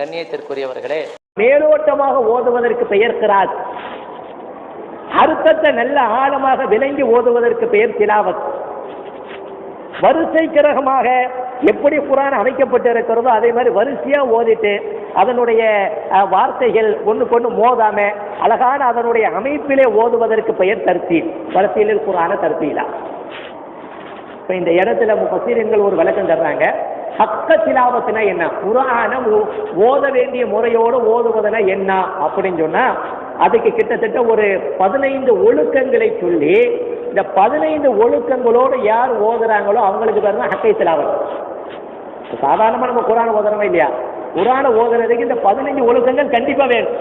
கண்ணியத்திற்குரியவர்களே. மேலோட்டமாக ஓதுவதற்கு பெயர் கிராத் அர்த்தத்தை நல்ல ஆழமாக விளங்கி ஓதுவதற்கு பெயர் திலாவத். வரிசை கிரகமாக எப்படி குரான் அமைக்கப்பட்டிருக்கிறதோ அதே மாதிரி வரிசையா ஓதிட்டு அதனுடைய வார்த்தைகள் ஒண்ணு கொண்டு மோதாம அழகான அதனுடைய அமைப்பிலே ஓதுவதற்கு பெயர் தர்த்தீல் வரிசையில் குரான தர்த்தீலா இப்ப இந்த இடத்துல முஃபஸீரீன்கள் ஒரு விளக்கம் தர்றாங்க. ஹக்க திலாவத்துனா என்ன? குரான ஓ- ஓத வேண்டிய முறையோடு ஓதுவதுனா என்ன? அப்படின்னு சொன்னா அதுக்கு கிட்டத்தட்ட ஒரு பதினைந்து ஒழுக்கங்களை சொல்லி இந்த பதினைந்து ஒழுக்கங்களோடு யார் ஓதுறாங்களோ அவங்களுக்கு பேர் தான் ஹக்கை திலாவத் சாதாரணமா நம்ம குரான ஓதுறோமா இல்லையா? குரானை ஓதுறதுக்கு இந்த பதினைஞ்சு ஒழுக்கங்கள் கண்டிப்பா வேணும்.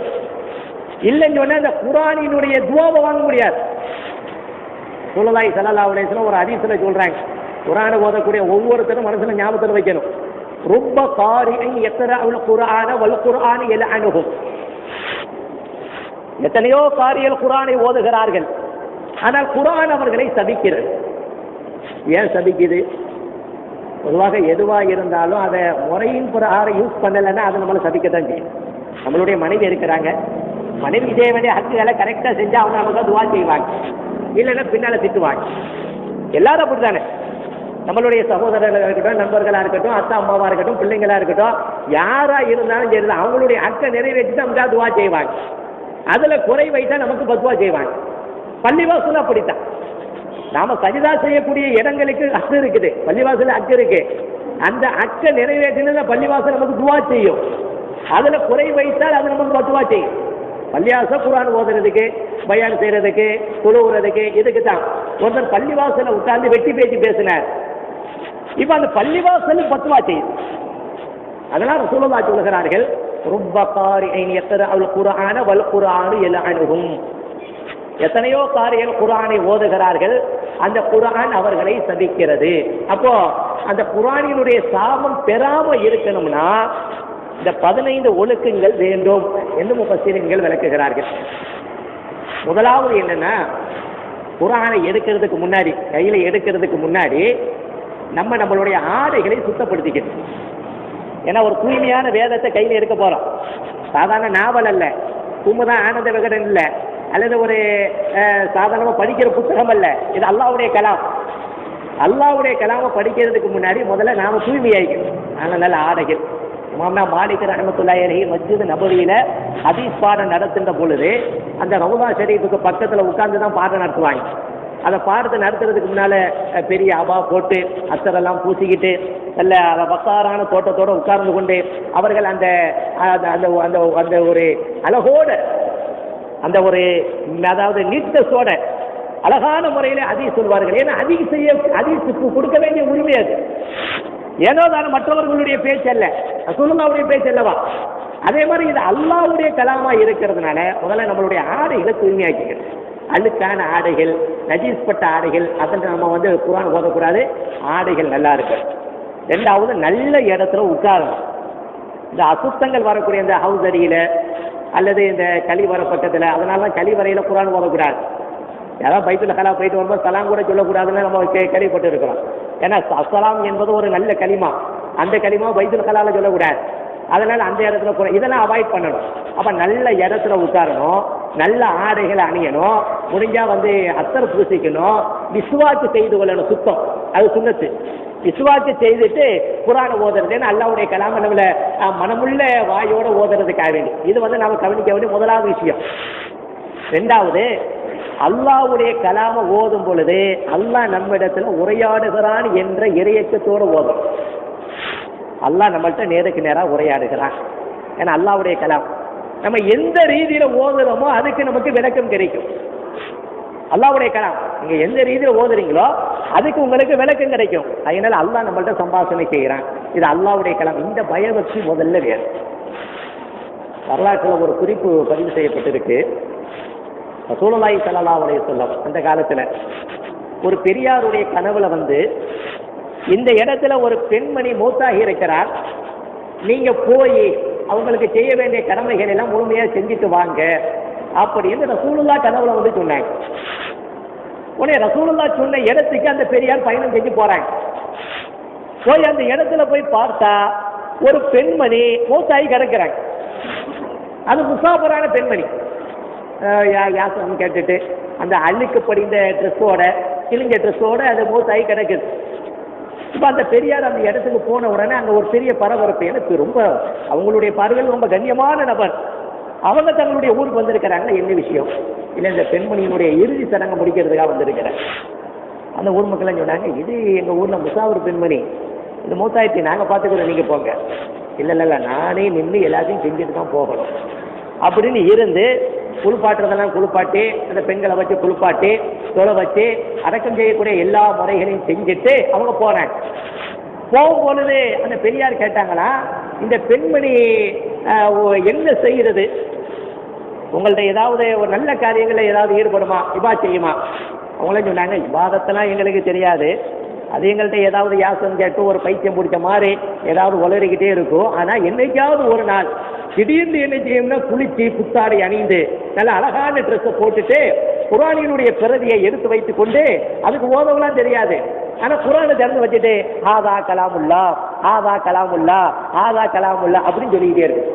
இல்லைன்னு சொன்னா இந்த குரானினுடைய துவாவை வாங்க முடியாது. சுல்லலாய் சல்லா அலையம் ஒரு அதிசல சொல்றாங்க. குரானை ஓதக்கூடிய ஒவ்வொருத்தரும் மனசுல ஞாபகத்தில் வைக்கணும். ரொம்ப காரி எத்தனை குரான வல் குரான் எல அணுகும் எத்தனையோ காரியல் குரானை ஓதுகிறார்கள். ஆனால் குரான் அவர்களை சபிக்கிறது. ஏன் சபிக்குது? பொதுவாக எதுவாக இருந்தாலும் அதை முறையின் பிரகாரம் யூஸ் பண்ணலைன்னா அதை நம்மளை சபிக்கத்தான் செய்யும். நம்மளுடைய மனைவி இருக்கிறாங்க. மனைவி செய்ய வேண்டிய ஹக்குகளை கரெக்டாக செஞ்சா அவங்க நமக்கு துவா செய்வாங்க. இல்லைன்னா பின்னால திட்டுவாங்க. எல்லாரும் அப்படித்தானே? நம்மளுடைய சகோதரர்களாக இருக்கட்டும் நண்பர்களாக இருக்கட்டும் அத்தா அம்மாவாக இருக்கட்டும் பிள்ளைங்களா இருக்கட்டும் யாராக இருந்தாலும் சரி அவங்களுடைய அக்கை நிறைவேற்றி நமக்கு துவா செய்வாங்க. அதில் குறை வைத்தா நமக்கு பத்துவா செய்வாங்க. பள்ளிவாசலும் அப்படித்தான். நாம சஜிதா செய்யக்கூடிய இடங்களுக்கு அக்கு இருக்குது. பள்ளிவாசல் அக்கு இருக்கு. அந்த அக்கை நிறைவேற்றினத பள்ளிவாசல் நமக்கு துவா செய்யும். அதுல குறை வைத்தால் அது நமக்கு பத்துவா செய்யும். பள்ளிவாசல் குரான் ஓதுறதுக்கு பயான் செய்யறதுக்கு தொழுவுறதுக்கு இதுக்கு தான் ஒருத்தர் பள்ளிவாசல உட்கார்ந்து வெட்டி பேச்சு பேசினார். இப்ப அந்த பள்ளிவாசல் பத்துவா செய்யுது அதனால் ரசூலுல்லாஹ் சொல்லுகிறார்கள் ருப்ப காரியின் எத்தனை அவள் குரான வல் குரானு அணுகும் எத்தனையோ காரியங்கள் குரானை ஓதுகிறார்கள் அந்த குரான் அவர்களை சதிக்கிறது அப்போ அந்த குரானினுடைய சாபம் பெறாம இருக்கணும்னா இந்த பதினைந்து ஒழுக்கங்கள் வேண்டும் என்று முப்பசீரங்கள் விளக்குகிறார்கள். முதலாவது என்னன்னா குரானை எடுக்கிறதுக்கு முன்னாடி கையில எடுக்கிறதுக்கு முன்னாடி நம்ம நம்மளுடைய ஆடைகளை சுத்தப்படுத்திக்கணும் ஏன்னா ஒரு தூய்மையான வேதத்தை கையில் எடுக்க போறோம். சாதாரண நாவல் அல்ல. குமுதான் ஆனந்த விகடன் இல்ல. அல்லது ஒரு சாதாரணமாக சாதாரணமா படிக்கிற புத்தகம் அல்ல. இது அல்லாவுடைய கலாம். அல்லாஹ்வுடைய கலாமை படிக்கிறதுக்கு முன்னாடி முதல்ல நாம தூய்மையாயிக்கணும். நல்ல நல்ல ஆடைகள். இமாம்னா மாலிக் ரஹமத்துல்லாஹி மஸ்ஜித் நபவியில ஹதீஸ் பாடம் நடத்துகின்ற பொழுது அந்த ரவுதா ஷரீஃபுக்கு பக்கத்துல உட்கார்ந்து தான் பாடம் நடத்துவாங்க. அந்த பாடத்தை நடத்துறதுக்கு முன்னால பெரிய அபா போட்டு அத்தரெல்லாம் பூசிக்கிட்டு நல்ல வக்காரான தோட்டத்தோட உட்கார்ந்து கொண்டு அவர்கள் அந்த அந்த அந்த அந்த அந்த ஒரு அழகோட அந்த ஒரு அதாவது நீட்டஸோட அழகான முறையில அதிக சொல்வார்கள். ஏன்னா அதிக செய்ய அதிகத்துக்கு கொடுக்க வேண்டிய உரிமை அது. ஏனோ தான் மற்றவர்களுடைய பேச்சு அல்ல. ரசூலுல்லாவுடைய பேச்சு அல்லவா? அதே மாதிரி இது அல்லாவுடைய கலாமா இருக்கிறதுனால முதல்ல நம்மளுடைய ஆடைகளை தூய்மையாக்கிக்கிறது அழுக்கான ஆடைகள் நஜீஸ்பட்ட ஆடைகள் அதன் நம்ம வந்து குரான் ஓதக்கூடாது. ஆடைகள் நல்லா இருக்கு. ரெண்டாவது நல்ல இடத்துல உட்காரணும். இந்த அசுத்தங்கள் வரக்கூடிய இந்த ஹவுஸ் அடியில் அல்லது இந்த கழிவற பக்கத்தில் அதனால தான் கழிவறையில் குரான் ஓதக்கூடாது. யாராவது பைத்துல கலா போயிட்டு வரும்போது சலாம் கூட சொல்லக்கூடாதுன்னு நம்ம கே- கேள்விப்பட்டு இருக்கிறோம் ஏன்னா அசலாம் என்பது ஒரு நல்ல களிமா. அந்த களிமா பைத்துல கலால சொல்லக்கூடாது. அதனால அந்த இடத்துல குறை இதெல்லாம் அவாய்ட் பண்ணணும். அப்ப நல்ல இடத்துல உட்காரணும். நல்ல ஆடைகளை அணியணும். முடிஞ்சா வந்து அத்தர் பூசிக்கணும். விசுவாக்கு செய்து கொள்ளணும் சுத்தம். அது சுண்ணத்து. விசுவாக்கு செய்துட்டு குரானை ஓதுறதுன்னு அல்லாவுடைய கலாம நம்மள மனமுள்ள வாயோட ஓதுறதுக்காக வேண்டி. இது வந்து நாம கவனிக்க வேண்டிய முதலாவது விஷயம். ரெண்டாவது அல்லாஹ்வுடைய கலாம ஓதும் பொழுது அல்லாஹ் நம்மிடத்துல உரையாடுகிறான் என்ற இறையச்சத்தோடு ஓதும். அல்லாஹ் நம்மள்ட்ட நேருக்கு நேராக உரையாடுகிறான். ஏன்னா அல்லாவுடைய கலாம். நம்ம எந்த ரீதியில ஓதுறோமோ அதுக்கு நமக்கு விளக்கம் கிடைக்கும். அல்லாவுடைய கலாம். நீங்க எந்த ரீதியில ஓதுறீங்களோ அதுக்கு உங்களுக்கு விளக்கம் கிடைக்கும். அதனால அல்லாஹ் நம்மள்ட்ட சம்பாஷணை செய்கிறான். இது அல்லாவுடைய கலாம். இந்த பயபக்தி முதல்ல வேணும் வரலாற்றில் ஒரு குறிப்பு பதிவு செய்யப்பட்டிருக்கு. சூழலாய் ஸல்லல்லாஹு அலைஹி வஸல்லம் அந்த காலத்துல ஒரு பெரியாருடைய கனவுல வந்து இந்த இடத்துல ஒரு பெண்மணி மூத்தாகி இருக்கிறார். நீங்க போய் அவங்களுக்கு செய்ய வேண்டிய கடமைகள் எல்லாம் முழுமையா செஞ்சுட்டு வாங்க. அப்படின்னு ரசூலுல்லா கனவுல வந்து சொன்னாங்க. உடனே ரசூலுல்லா சொன்ன இடத்துக்கு அந்த பெரியார் பயணம் செஞ்சு போறாங்க. போய் அந்த இடத்துல போய் பார்த்தா ஒரு பெண்மணி மூத்தாகி கிடக்கிறாங்க. அது முசாபரான பெண்மணி. அஹ் யா- கேட்டுட்டு அந்த அழுக்கு படிந்த ட்ரெஸ்ஸோட கிழிஞ்ச ட்ரெஸ்ஸோட அது மூத்தாகி கிடக்குது. இப்போ அந்த பெரியார் அந்த இடத்துக்கு போன உடனே அங்கே ஒரு பெரிய பரபரப்பு. எனக்கு ரொம்ப அவங்களுடைய பார்வையில் ரொம்ப கண்ணியமான நபர். அவங்க தங்களுடைய ஊருக்கு வந்திருக்கிறாங்க என்ன விஷயம்? இல்லை இந்த பெண்மணியினுடைய இறுதி சடங்கு முடிக்கிறதுக்காக வந்திருக்கிறேன் அந்த ஊர் மக்கள் சொன்னாங்க இது எங்கள் ஊரில் முசாவர் பெண்மணி. இந்த மூத்தாயிரத்தி நாங்கள் பார்த்துக்கிறோம் நீங்கள் போங்க. இல்லை இல்லை இல்லை நானே நின்று எல்லாத்தையும் செஞ்சுட்டு தான் போகணும். அப்படின்னு இருந்து குளிப்பாட்டுறதெல்லாம் குளிப்பாட்டி அந்த பெண்களை வச்சு குளிப்பாட்டி தொலை வச்சு அடக்கம் செய்யக்கூடிய எல்லா முறைகளையும் செஞ்சுட்டு அவங்க போனாங்க. போகும் பொழுது அந்த பெரியார் கேட்டாங்களா இந்த பெண்மணி ஓ- என்ன செய்கிறது? உங்கள்ட்ட ஏதாவது ஒரு நல்ல காரியங்களில் ஏதாவது ஈடுபடுமா? இபா செய்யுமா? அவங்களே சொன்னாங்க இபாதத்தெல்லாம் எங்களுக்கு தெரியாது. அது எங்கள்கிட்ட ஏதாவது யாசம் கேட்டு ஒரு பைத்தியம் பிடிச்ச மாதிரி ஏதாவது உளறிக்கிட்டே இருக்கும். ஆனால் என்னைக்காவது ஒரு நாள் திடீர்னு என்ன செய்யும்னா குளிச்சு புத்தாடை அணிந்து நல்ல அழகான ட்ரெஸ்ஸை போட்டுட்டு குரானினுடைய பிரதியை எடுத்து வைத்துக் கொண்டு அதுக்கு ஓதவெல்லாம் தெரியாது. ஆனா குரானை திறந்து வச்சுட்டு ஆதா கலாமுல்லா ஆதா கலாமுல்லா ஆதா கலாமுல்லா அப்படின்னு சொல்லிக்கிட்டே இருக்கு.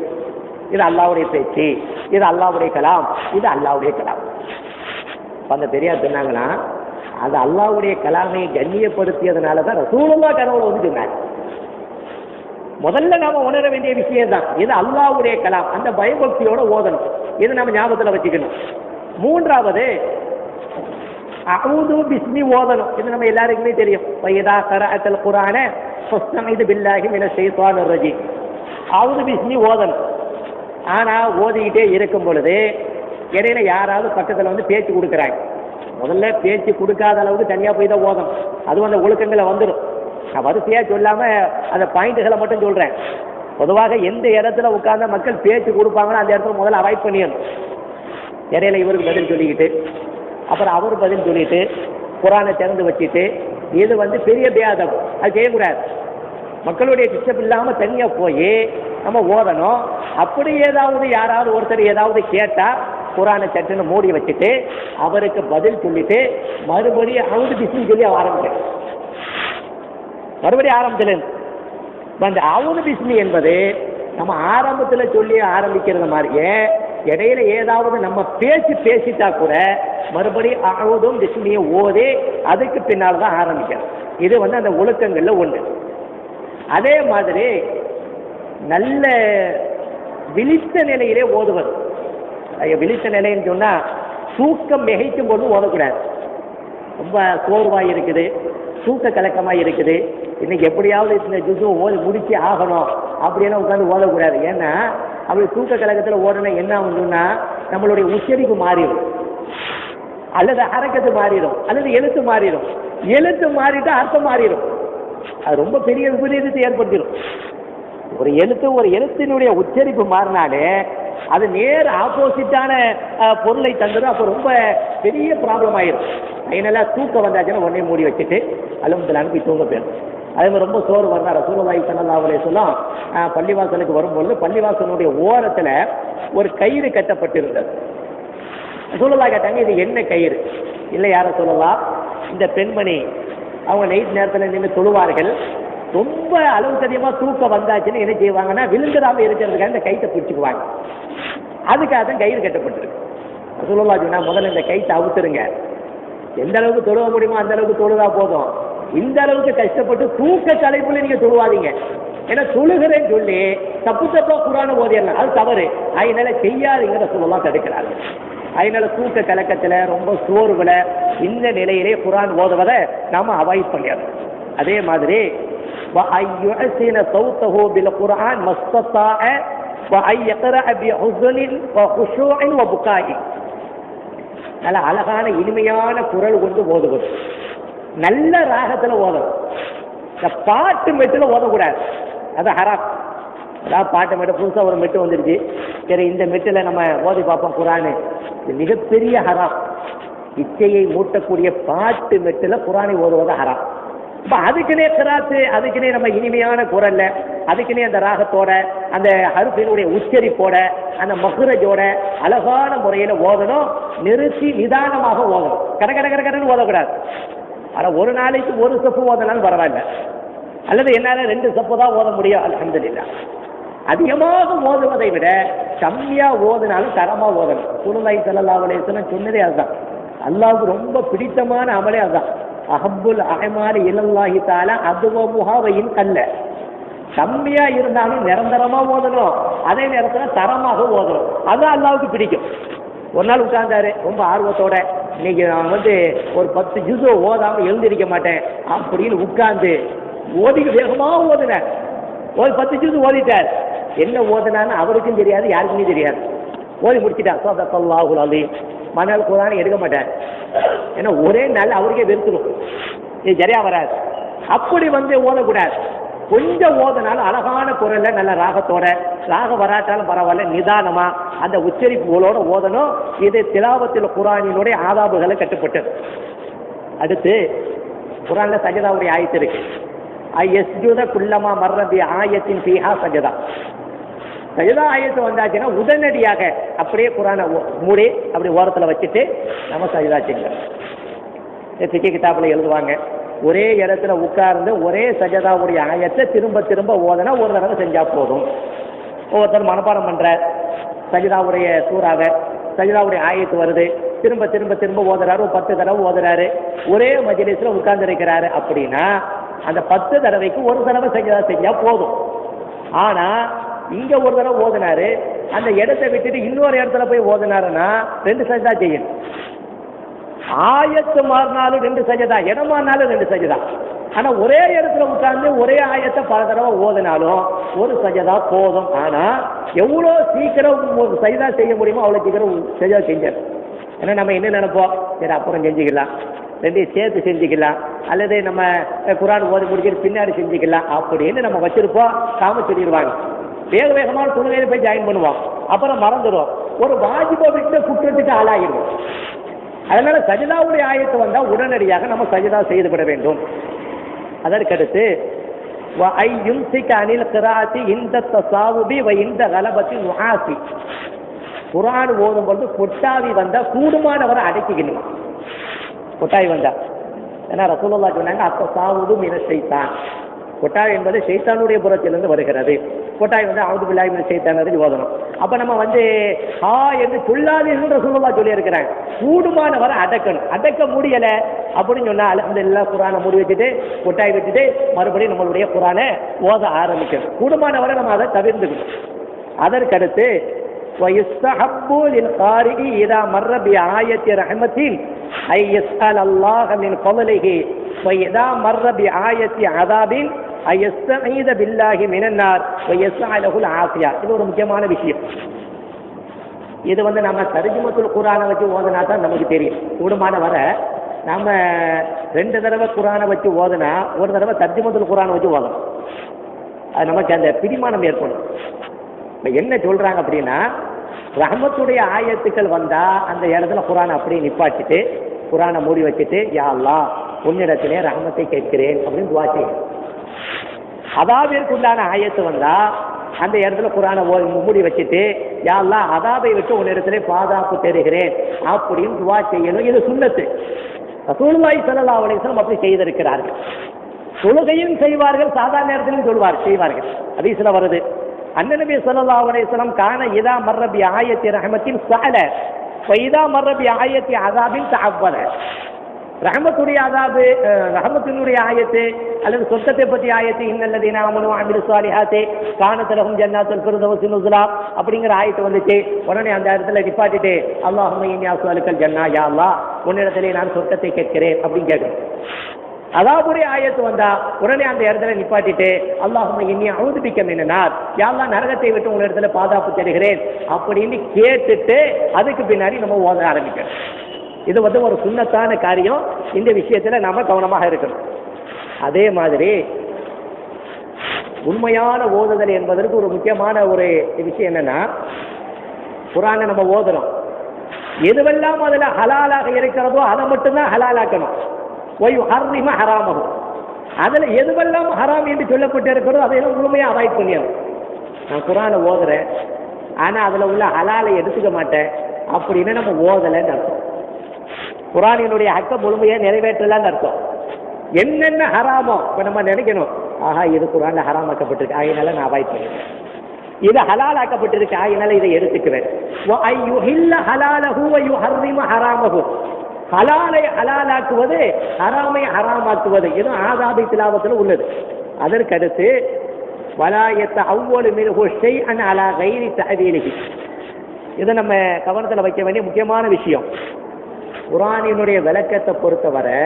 இது அல்லாவுடைய பேச்சு இது அல்லாவுடைய கலாம் இது அல்லாவுடைய கலாம். அந்த பெரியார் சொன்னாங்கன்னா அது அல்லாவுடைய கலாமை கண்ணியப்படுத்தியதுனால தான் ரசூலுல்லா கனவுல வந்து முதல்ல நாம உணர வேண்டிய விஷயம் தான் இது அல்லாவுடைய கலாம் அந்த பயபக்தியோட ஓதணும். இது நம்ம ஞாபகத்துல வச்சுக்கணும். மூன்றாவது அவுது பிஸ்மி ஓதணும். இது நம்ம எல்லாருக்குமே தெரியும். வைதா கரஅத்தல் குரான ஃபஸ்தமைது பில்லாகி மின செய்வான் ரஜி அவுது பிஸ்மி ஓதணும். ஆனா ஓதிக்கிட்டே இருக்கும் பொழுது இடையில யாராவது பக்கத்துல வந்து பேச்சு கொடுக்குறாங்க. முதல்ல பேச்சு கொடுக்காத அளவுக்கு தனியா போய் தான் ஓதணும். அதுவும் அந்த ஒழுக்கங்களை வந்துடும் நான் வரிசையா சொல்லாம அந்த பாயிண்ட்டுகளை மட்டும் சொல்றேன். பொதுவாக எந்த இடத்துல உட்கார்ந்த மக்கள் பேச்சு கொடுப்பாங்களோ அந்த இடத்துல முதல்ல அவாய்ட் பண்ணிடணும். இடையில இவருக்கு பதில் சொல்லிக்கிட்டு அப்புறம் அவர் பதில் சொல்லிட்டு குரானை திறந்து வச்சுட்டு இது வந்து பெரிய பேதம். அது செய்யக்கூடாது. மக்களுடைய டிஸ்டர்ப் இல்லாமல் தனியாக போய் நம்ம ஓதணும். அப்படி ஏதாவது யாராவது ஒருத்தர் ஏதாவது கேட்டால் குரானை சட்டுன்னு மூடி வச்சுட்டு அவருக்கு பதில் சொல்லிட்டு மறுபடியும் அவுது பிஸ்னு சொல்லி ஆரம்பிக்கிறேன் மறுபடியும் ஆரம்பத்தில் அந்த அவுது பிஸ்மி என்பது நம்ம ஆரம்பத்தில் சொல்லி ஆரம்பிக்கிறது மாதிரியே இடையில ஏதாவது நம்ம பேசி பேசிட்டா கூட மறுபடியும் அவுதும் பிஸ்மியை ஓதே அதுக்கு பின்னால் தான் ஆரம்பிக்கணும். இது வந்து அந்த ஒழுக்கங்களில் ஒன்று அதே மாதிரி நல்ல விழித்த நிலையிலே ஓதுவது. விழித்த நிலைன்னு சொன்னா தூக்கம் மிகைக்கும் போது ஓதக்கூடாது. ரொம்ப சோர்வாக இருக்குது தூக்க கலக்கமாக இருக்குது. இன்னைக்கு எப்படியாவது இந்த ஜுசு ஓதி முடிச்சு ஆகணும் அப்படின்னு உட்காந்து ஓதக்கூடாது. ஏன்னா அப்படி தூக்க கழகத்துல ஓடணும் என்ன ஆகும்னா நம்மளுடைய உச்சரிப்பு மாறிடும். அல்லது அரக்கத்து மாறிடும் அல்லது எழுத்து மாறிடும். எழுத்து மாறிட்டா அர்த்தம் மாறிடும். அது ரொம்ப பெரிய விபரீதத்தை ஏற்படுத்திடும். ஒரு எழுத்து ஒரு எழுத்தினுடைய உச்சரிப்பு மாறினாலே அது நேர் ஆப்போசிட்டான பொருளை தந்தது அப்போ ரொம்ப பெரிய ப்ராப்ளம் ஆயிடும் அதனால தூக்கம் வந்தாச்சுன்னா உடனே மூடி வச்சுட்டு அலுவலத்தில் அனுப்பி தூங்க போயிடும். அதே மாதிரி ரொம்ப சோறு வந்தார். ரசூலுல்லாஹி ஸல்லல்லாஹு அலைஹி வஸல்லம் பள்ளிவாசலுக்கு வரும்பொழுது பள்ளிவாசலுடைய ஓரத்தில் ஒரு கயிறு கட்டப்பட்டிருந்தது. சூழலா கேட்டாங்க இது என்ன கயிறு? இல்லை யாரை சொல்லலாம் இந்த பெண்மணி அவங்க நைட் நேரத்தில் நின்று தொழுவார்கள். ரொம்ப அளவுக்கு அதிகமாக தூக்கம் வந்தாச்சுன்னு என்ன செய்வாங்கன்னா விழுந்துடாம இருக்கிறதுக்காக இந்த கைத்தை பிடிச்சிக்குவாங்க. அதுக்காக தான் கயிறு கட்டப்பட்டிருக்கு. ரசூலுல்லாஹ் சொன்னா முதல்ல இந்த கைத்தை அவுத்துருங்க. எந்த அளவுக்கு தொழுவ முடியுமோ அந்த அளவுக்கு தொழுதா போதும். இந்த அளவுக்கு கஷ்டப்பட்டு தூக்க கலைப்புல நீங்க தொழுவாதீங்க ஏன்னா தொழுகிறேன்னு சொல்லி தப்பு தப்பா குரான ஓதிடலாம் அது தவறு அதனால செய்யாதீங்கிற சொல்லலாம் தடுக்கிறார்கள் அதனால தூக்க கலக்கத்துல ரொம்ப சோர்வுல இந்த நிலையிலே குரான் ஓதுவதை நாம அவாய்ட் பண்ணிடணும் அதே மாதிரி وأن يحسن صوته بالقرآن ما استطاع وأن يقرأ بحزن وخشوع وبكاء நல்ல அழகான இனிமையான குரல் கொண்டு ஓதுவது நல்ல ராகத்துல ஓதணும். இந்த பாட்டு மெட்டுல ஓதக்கூடாது. அது ஹராம். அதான் பாட்டு மெட்டு புதுசாக ஒரு மெட்டு வந்துருச்சு சரி இந்த மெட்டில் நம்ம ஓதி பார்ப்போம் குரானு. இது மிகப்பெரிய ஹராம். இச்சையை மூட்டக்கூடிய பாட்டு மெட்டில் குரானை ஓதுவது ஹராம். இப்போ அதுக்குனே கிராத்து அதுக்குனே நம்ம இனிமையான குரல்ல அதுக்குனே அந்த ராகத்தோட அந்த ஹருப்பினுடைய உச்சரிப்போட அந்த மகுரஜோட அழகான முறையில் ஓதணும். நிறுத்தி நிதானமாக ஓதணும். கட கட கட ஓதக்கூடாது. ஆனால் ஒரு நாளைக்கு ஒரு செப்பு ஓதனாலும் பரவாயில்ல. அல்லது என்னால ரெண்டு செப்பு தான் ஓத முடியும் அல்ஹம்துலில்லாஹ். அதிகமாக ஓதுவதை விட கம்மியாக ஓதுனாலும் தரமாக ஓதணும். சுருளாய் சல்லா அலையம் சொன்னதே அதுதான். அல்லாவுக்கு ரொம்ப பிடித்தமான அமலே அதுதான். அஹப்புல் அஹமாலி இலல்லாஹி தாலா அதுவமுகாவையின் கல்ல. கம்மியா இருந்தாலும் நிரந்தரமா ஓதணும். அதே நேரத்தில் தரமாக ஓதணும். அது அல்லாவுக்கு பிடிக்கும். ஒரு நாள் உட்கார்ந்தாரு ரொம்ப ஆர்வத்தோட. இன்னைக்கு நான் வந்து ஒரு பத்து ஜூஸோ ஓதாம எழுந்திருக்க மாட்டேன். அப்படின்னு உட்கார்ந்து ஓதி வேகமாக ஓதுனார் ஒரு பத்து ஜூஸ் ஓதிட்டார். என்ன ஓதுனான்னு அவருக்கும் தெரியாது யாருக்குமே தெரியாது. ஓதி முடிச்சிட்டார். சோதல்லாஹுல் அலி மணல் குரான் எடுக்க மாட்டார். ஏன்னா ஒரே நாள் அவருக்கே வெறுத்துடும் இது சரியா வராது. அப்படி வந்து ஓதக்கூடாது. கொஞ்சம் ஓதனாலும் அழகான குரல்ல நல்ல ராகத்தோட ராக வராட்டாலும் பரவாயில்ல நிதானமா அந்த உச்சரிப்புகளோட ஓதணும். இது திலாவத்தில் குரானினுடைய ஆதாபுகளை கட்டுப்பட்டது அடுத்து குரான்ல சஜதாவுடைய ஆயத்து இருக்கு. எஸ்ஜூத குள்ளமா மர்ரபி ஆயத்தின் பீஹா சஜிதா. சஜதா ஆயத்து வந்தாச்சுன்னா உடனடியாக அப்படியே குரானை மூடி அப்படி ஓரத்தில் வச்சுட்டு நம்ம சஜதா செய்யலாம் திக்கி கிதாபில் எழுதுவாங்க. ஒரே இடத்துல உட்கார்ந்து ஒரே சஜதாவுடைய ஆயத்தை திரும்ப திரும்ப ஓதனா ஒரு தடவை செஞ்சா போதும். ஒவ்வொருத்தர் மனப்பாடம் பண்ற சஜிதாவுடைய சூறாவை சஜிதாவுடைய ஆயத்து வருது. திரும்ப திரும்ப திரும்ப ஓதுறாரு ஒரு பத்து தடவை ஓதுறாரு. ஒரே மஜ்லிஸ்ல உட்கார்ந்து இருக்கிறாரு அப்படின்னா அந்த பத்து தடவைக்கு ஒரு தடவை சஜிதா செஞ்சா போதும். ஆனா இங்க ஒரு தடவை ஓதுனாரு. அந்த இடத்தை விட்டுட்டு இன்னொரு இடத்துல போய் ஓதுனாருன்னா ரெண்டு சஜிதா செய்யணும். ஆயத்து மாறினாலும் ரெண்டு சஜதா இடம் மாறினாலும் ரெண்டு சஜதா. ஆனா ஒரே இடத்துல உட்கார்ந்து ஒரே ஆயத்தை பல தடவை ஓதினாலும் ஒரு சஜதா போதும். ஆனா எவ்வளோ சீக்கிரம் ஒரு சஜதா செய்ய முடியுமோ அவ்வளோ சீக்கிரம் சஜதா செஞ்சார் ஏன்னா நம்ம என்ன நினைப்போம்? சரி அப்புறம் செஞ்சுக்கலாம். ரெண்டையும் சேர்த்து செஞ்சுக்கலாம். அல்லது நம்ம குரான் ஓதி முடிக்கிட்டு பின்னாடி செஞ்சுக்கலாம். அப்படின்னு நம்ம வச்சிருப்போம். காம சொல்லிடுவாங்க. வேக வேகமான தொழுகையில போய் ஜாயின் பண்ணுவோம். அப்புறம் மறந்துடும் ஒரு வாஜிபை விட்டு குற்றத்துக்கு ஆளாகிடுவோம். அதனால சஜிதாவுடைய ஆயத்து வந்தால் உடனடியாக நம்ம சஜிதா செய்துவிட வேண்டும். அதற்கடுத்து ஐ அனில் கிராத்தி இந்த தசாவுபி வ இந்த கலபத்தி நுஹாசி குரான் ஓதும் பொழுது கொட்டாவி வந்தா கூடுமானவரை அடக்கிக்கணும். கொட்டாவி வந்தா. ஏன்னா ரசூலுல்லா சொன்னாங்க அப்ப சாவுது மின செய்தான் கொட்டாய் என்பது சைத்தானுடைய புறத்திலிருந்து வருகிறது கொட்டாய் வந்து அவுது பிள்ளாய் மின சைத்தான் ஓதணும் அப்ப நம்ம வந்து ஹா என்று சொல்லாதீர்கள் ரசூலுல்லா சொல்லி இருக்கிறாங்க கூடுமானவரை அடக்கணும் அடக்க முடியல அப்படின்னு சொன்னா அலமதுல்லா குரானை மூடி வச்சுட்டு கொட்டாய் வச்சுட்டு மறுபடியும் நம்மளுடைய குரானை ஓத ஆரம்பிக்கணும் கூடுமானவரை நம்ம அதை தவிர்த்துக்கணும் அதற்கடுத்து ويستحب للقارئ إذا مر بآية رحمة أن يسأل الله من فضله وإذا مر بآية عذاب பில்லாஹி மினன்னார் அலகுல் ஆசியா இது ஒரு முக்கியமான விஷயம். இது வந்து நம்ம தரிஜுமத்துல் குரானை வச்சு ஓதுனா தான் நமக்கு தெரியும். கூடுமான வர நம்ம ரெண்டு தடவை குரானை வச்சு ஓதுனா ஒரு தடவை தர்ஜுமத்துல் குரானை வச்சு ஓதணும். அது நமக்கு அந்த பிடிமானம் ஏற்படும். இப்போ என்ன சொல்கிறாங்க அப்படின்னா ரஹமத்துடைய ஆயத்துக்கள் வந்தால் அந்த இடத்துல குரானை அப்படியே நிப்பாட்டிட்டு குரானை மூடி வச்சுட்டு யாழ்லா உன்னிடத்திலே ரஹமத்தை கேட்கிறேன் அப்படின்னு துவா செய்யும் செய்யணும் அதாவிற்குண்டான ஆயத்து வந்தா அந்த இடத்துல குரானை ஓ- மூடி வச்சுட்டு யாரெல்லாம் அதாபை விட்டு உன்னிடத்திலே பாதுகாப்பு தேடுகிறேன் அப்படின்னு துவா செய்யணும். இது சுண்ணத்து. ரசூலுல்லாஹி ஸல்லல்லாஹு அலைஹி அப்படி செய்திருக்கிறார்கள். தொழுகையும் செய்வார்கள் சாதாரண நேரத்திலும் சொல்வார் செய்வார்கள். ஹதீஸ்ல வருது. அண்ணநபி ஸல்லல்லாஹு அலைஹி வஸல்லம் இதா மர்ரபி ஆயத்தி ரஹமத்தின் சால ஃபைதா மர்ரபி ஆயத்தி அதாபின் தாவல ரஹமத்துடைய அதாவது ரஹமத்தினுடைய ஆயத்து அல்லது சொர்க்கத்தை பற்றி ஆயத்து இன்னல்லதீன ஆமனு அமிரு சாலிஹாத்தே காணத்தலகும் ஜன்னாத்துல் ஃபிர்தௌசி நுஸ்லா அப்படிங்கிற ஆயத்து வந்துச்சு. உடனே அந்த இடத்துல நிப்பாட்டிட்டு அல்லாஹும்ம இன்னி ஜன்னா யா அல்லாஹ் உன்னிடத்திலே நான் சொர்க்கத்தை கேட்கிறேன் அப்படின்னு கேட்கிறேன் அதாபுடைய ஆயத்து வந்தா உடனே அந்த இடத்துல நிப்பாட்டிட்டு அல்லாஹும்ம இன்னி அவுதுபிக்க மின்னார் யாரெல்லாம் நரகத்தை விட்டு உங்க இடத்துல பாதுகாப்பு தருகிறேன் அப்படின்னு கேட்டுட்டு அதுக்கு பின்னாடி நம்ம ஓத ஆரம்பிக்கிறோம் இது வந்து ஒரு சுண்ணத்தான காரியம். இந்த விஷயத்துல நாம கவனமாக இருக்கணும். அதே மாதிரி உண்மையான ஓதுதல் என்பதற்கு ஒரு முக்கியமான ஒரு விஷயம் என்னன்னா குரானை நம்ம ஓதுறோம் எதுவெல்லாம் அதுல ஹலாலாக இருக்கிறதோ அதை மட்டும்தான் ஹலாலாக்கணும். ஒய் ஹர்ரிம ஹராமகும் அதுல எதுவெல்லாம் ஹராம் என்று சொல்லப்பட்டு இருக்கிறதோ அதையெல்லாம் முழுமையா அவாய்ட் பண்ணிடணும் நான் குரானை ஓதுறேன் ஆனா அதுல உள்ள ஹலாலை எடுத்துக்க மாட்டேன் அப்படின்னு நம்ம ஓதலைன்னு அர்த்தம். குரானினுடைய ஹக்க முழுமையை நிறைவேற்றலான்னு அர்த்தம். என்னென்ன ஹராமோ இப்ப நம்ம நினைக்கணும். ஆஹா இது குரான்ல ஹராமாக்கப்பட்டிருக்கு. அதனால நான் அவாய்ட் பண்ணிடுறேன் இது ஹலாலாக்கப்பட்டிருக்கு. அதனால இதை எடுத்துக்குவேன். ஹலாலை ஹலாலாக்குவது ஹராமை ஹராமாக்குவது. இது ஆதாபி திலாவத்தில் உள்ளது. அதற்கடுத்து வலாயத்தை அவ்வளவு மிருகோஷை அண்ட் அலா கைரி தஅவீலிஹி இதை நம்ம கவனத்தில் வைக்க வேண்டிய முக்கியமான விஷயம். குரானினுடைய விளக்கத்தை பொறுத்தவரை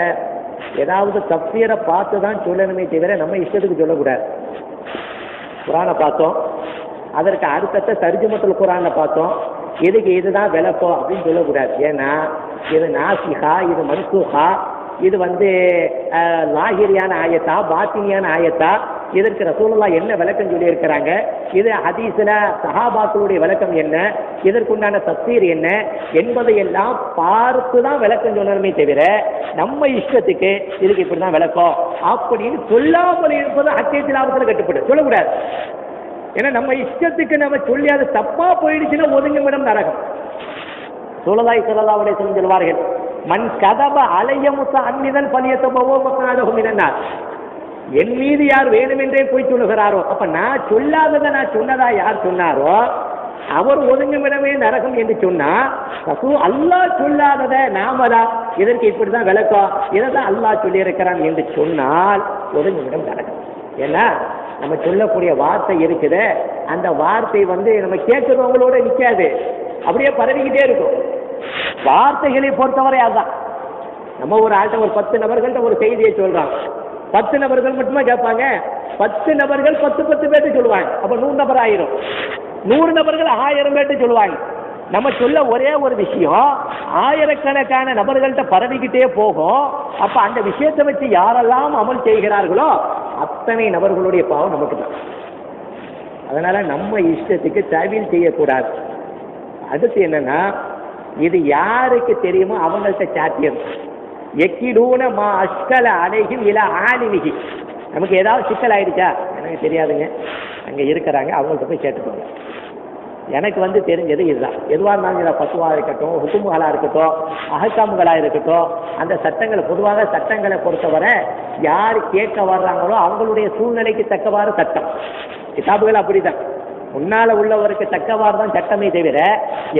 ஏதாவது தப்சீரை பார்த்து தான் சொல்லணுமே தவிர நம்ம இஷ்டத்துக்கு சொல்லக்கூடாது. குரானை பார்த்தோம். அதற்கு அர்த்தத்தை தர்ஜுமத்துல் குரானை பார்த்தோம். இதுக்கு இதுதான் விளக்கம் அப்படின்னு சொல்லக்கூடாது. ஏன்னா இது நாசிகா இது மன்சூஹா இது வந்து லாகிரியான ஆயத்தா பாத்தினியான ஆயத்தா இதற்கு ரசூலுல்லா என்ன விளக்கம் சொல்லியிருக்கிறாங்க? இது ஹதீஸில் சஹாபாக்களுடைய விளக்கம் என்ன? இதற்குண்டான தப்சீர் என்ன? என்பதையெல்லாம் பார்த்து தான் விளக்கம் சொல்லணுமே தவிர நம்ம இஷ்டத்துக்கு இதுக்கு இப்படி தான் விளக்கம். அப்படின்னு சொல்லாமல் இருப்பது அச்சயத்தில் ஆபத்தில் கட்டுப்படும். சொல்லக்கூடாது. ஏன்னா நம்ம இஷ்டத்துக்கு நம்ம சொல்லி அது தப்பா போயிடுச்சுன்னா ஒதுங்குமிடம் நரகம். சூழலாய் சொல்லலா உடைய சொல்வார்கள் மண் கதவ அலையமுத்த அந்நிதன் பணியத்தப்பவோ அழகும் இருந்தார் என் மீது யார் வேணுமென்றே போய் சொல்லுகிறாரோ? அப்ப நான் சொல்லாததை நான் சொன்னதா யார் சொன்னாரோ? அவர் ஒதுங்குமிடமே நரகம் என்று சொன்னா ரசூ அல்லாஹ் சொல்லாததை நாம தான் இதற்கு இப்படிதான் விளக்கம் இதை தான் அல்லாஹ் சொல்லி இருக்கிறான் என்று சொன்னால் ஒதுங்குமிடம் நரகம். ஏன்னா நம்ம சொல்லக்கூடிய வார்த்தை இருக்குது. அந்த வார்த்தை வந்து நம்ம கேட்கிறவங்களோட நிற்காது அப்படியே பரவிக்கிட்டே இருக்கும். வார்த்தைகளை பொறுத்தவரை அதுதான். நம்ம ஒரு ஆள்கிட்ட ஒரு பத்து நபர்கள்ட்ட ஒரு செய்தியை சொல்றான். பத்து நபர்கள் மட்டுமா கேட்பாங்க? பத்து நபர்கள் பத்து பத்து பேர்ட்டு சொல்லுவாங்க. அப்ப நூறு நபர் ஆயிரும். நூறு நபர்கள் ஆயிரம் பேர்ட்டு சொல்லுவாங்க. நம்ம சொல்ல ஒரே ஒரு விஷயம் ஆயிரக்கணக்கான நபர்கள்ட்ட பரவிக்கிட்டே போகும். அப்ப அந்த விஷயத்தை வச்சு யாரெல்லாம் அமல் செய்கிறார்களோ அத்தனை நபர்களுடைய பாவம் நமக்கு தான். அதனால நம்ம இஷ்டத்துக்கு தவில் செய்யக்கூடாது. அடுத்து என்னன்னா இது யாருக்கு தெரியுமோ அவங்கள்ட்ட சாத்தியம். எக்கிடூன மா அஷ்கல அலைகும் இல ஆலிமிகி நமக்கு ஏதாவது சிக்கல் ஆயிடுச்சா எனக்கு தெரியாதுங்க. அங்கே இருக்கிறாங்க. அவங்கள்ட்ட போய் கேட்டுக்கோங்க. எனக்கு வந்து தெரிஞ்சது இதுதான். எதுவாக இருந்தாலும் இதில் பசுவாக இருக்கட்டும் ஹுக்குமுகளாக இருக்கட்டும் அகக்காமுகளாக இருக்கட்டும் அந்த சட்டங்களை பொதுவாக சட்டங்களை பொறுத்தவரை யார் கேட்க வர்றாங்களோ அவங்களுடைய சூழ்நிலைக்கு தக்கவாறு சட்டம். கிதாபுகள் அப்படிதான் முன்னால உள்ளவருக்கு தக்கவாறு தான் சட்டமே தவிர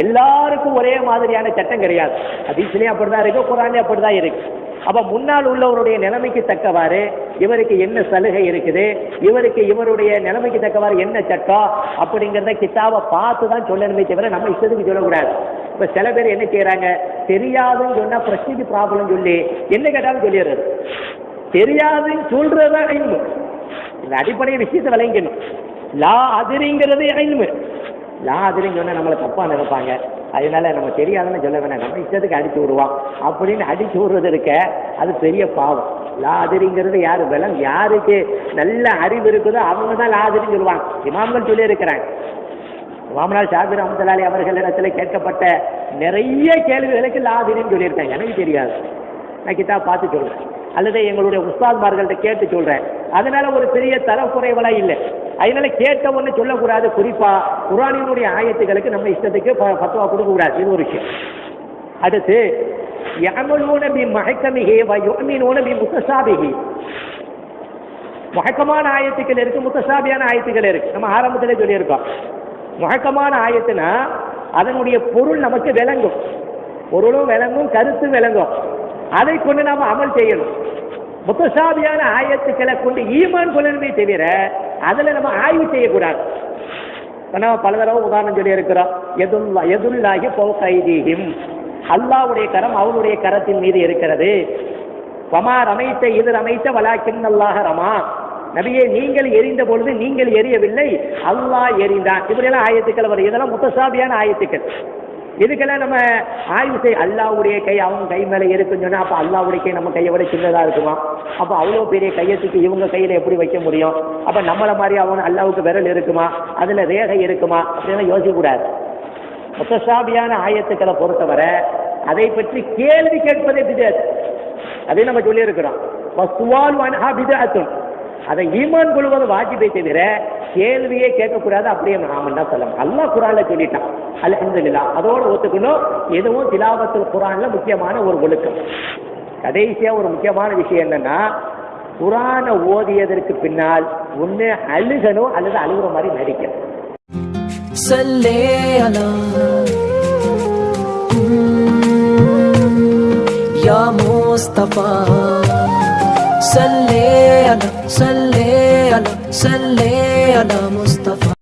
எல்லாருக்கும் ஒரே மாதிரியான சட்டம் கிடையாது. அதிசலையும் அப்படிதான் இருக்கு குரானே அப்படிதான் இருக்கு. அப்ப முன்னால் உள்ளவருடைய நிலைமைக்கு தக்கவாறு இவருக்கு என்ன சலுகை இருக்குது இவருக்கு இவருடைய நிலைமைக்கு தக்கவாறு என்ன சட்டம் அப்படிங்கிறத கிட்டாவை பார்த்து தான் சொல்லணுமே தவிர நம்ம இஷ்டத்துக்கு சொல்லக்கூடாது. இப்ப சில பேர் என்ன செய்யறாங்க தெரியாதுன்னு சொன்னா பிரசித்தி ப்ராப்ளம் சொல்லி என்ன கேட்டாலும் சொல்லிடுறது. தெரியாதுன்னு சொல்றதுதான் இந்த அடிப்படை விஷயத்தை விளங்கணும் லா அதிரிங்கிறது இல்மு. லா அதிரிங்கன்னா நம்மளை தப்பாக நினைப்பாங்க. அதனால நம்ம தெரியாதுன்னு சொல்ல வேணாம். நம்ம இஷ்டத்துக்கு அடிச்சு விடுவோம். அப்படின்னு அடிச்சு விடுறது இருக்க அது பெரிய பாவம். லா அதிரிங்கிறது பலம் யாருக்கு நல்ல அறிவு இருக்குதோ அவங்க தான் லாதிரின்னு சொல்லுவாங்க. இமாம்கள் சொல்லியிருக்கிறாங்க. மாமனார் ஷாபிர் அவர்கள் இடத்துல கேட்கப்பட்ட நிறைய கேள்விகளுக்கு லாதிரின்னு சொல்லியிருக்காங்க. எனக்கு தெரியாது. நான் கிட்டா பார்த்து சொல்லுவேன் அல்லது எங்களுடைய உஸ்தாத்மார்கள்ட்ட கேட்டு சொல்றேன். அதனால ஒரு பெரிய தரக்குறைவெல்லாம் இல்லை. அதனால கேட்ட ஒன்று சொல்லக்கூடாது. குறிப்பா குரானினுடைய ஆயத்துகளுக்கு நம்ம இஷ்டத்துக்கு ப- கொடுக்கக்கூடாது. இது ஒரு விஷயம். அடுத்து யமலூன பி மஹக்கமிஹி வயோமீனோன பி முத்தசாபிகி முழக்கமான ஆயத்துக்கள் இருக்கு முத்தசாபியான ஆயத்துக்கள் இருக்கு. நம்ம ஆரம்பத்திலே சொல்லியிருக்கோம். முழக்கமான ஆயத்துனா அதனுடைய பொருள் நமக்கு விளங்கும். பொருளும் விளங்கும் கருத்து விளங்கும். அதை கொண்டு நாம அமல் செய்யணும். முத்தசாபியான ஆயத்துக்களை கொண்டு ஈமான் கொள்ளணுமே தவிர அதுல நம்ம ஆய்வு செய்யக்கூடாது. நம்ம பல தடவை உதாரணம் சொல்லி இருக்கிறோம் எதுல்லா எதுல்லாகி பௌகைதீஹிம் அல்லாவுடைய கரம் அவனுடைய கரத்தின் மீது இருக்கிறது. பமா ரமைத்த இது ரமைத்த வலாக்கின் அல்லாஹ ரமா. நபியே நீங்கள் எரிந்த பொழுது நீங்கள் எரியவில்லை. அல்லாஹ் எரிந்தான். இப்படியெல்லாம் ஆயத்துக்கள் வரும். இதெல்லாம் முத்தசாபியான ஆயத்துக்கள். இதுக்கெல்லாம் நம்ம ஆய்வு செய் அல்லாவுடைய கை அவங்க கை மேலே இருக்குன்னு சொன்னால் அப்போ அல்லாவுடைய கை நம்ம கையை விட சின்னதா இருக்குமா? அப்போ அவ்வளோ பெரிய கையத்துக்கு இவங்க கையில எப்படி வைக்க முடியும்? அப்போ நம்மள மாதிரி அவன் அல்லாவுக்கு விரல் இருக்குமா? அதுல ரேகை இருக்குமா? அப்படின்னு யோசிக்க கூடாது முத்தசாபியான ஆயத்துக்களை பொறுத்தவரை அதை பற்றி கேள்வி கேட்பதே பிதத். அதே நம்ம சொல்லியிருக்கிறோம். வசுவால் அதை ஈமான் கொள்வது வாஜிபை தவிர கேள்வியே கேட்கக்கூடாது. அப்படியே நாம என்ன சொல்லலாம் அல்லா குரால சொல்லிட்டான். அல்ஹம்துலில்லாஹ் அதோட ஒத்துக்கணும் எதுவும் திலாவத்துல் குரான்ல முக்கியமான ஒரு ஒழுக்கம் கடைசியா ஒரு முக்கியமான விஷயம் என்னன்னா குரானை ஓதியதற்கு பின்னால் ஒண்ணு அழுகணும் அல்லது அழுகுற மாதிரி நடிக்கணும் صلي على يا مصطفى صلي على صلي على صلي على مصطفى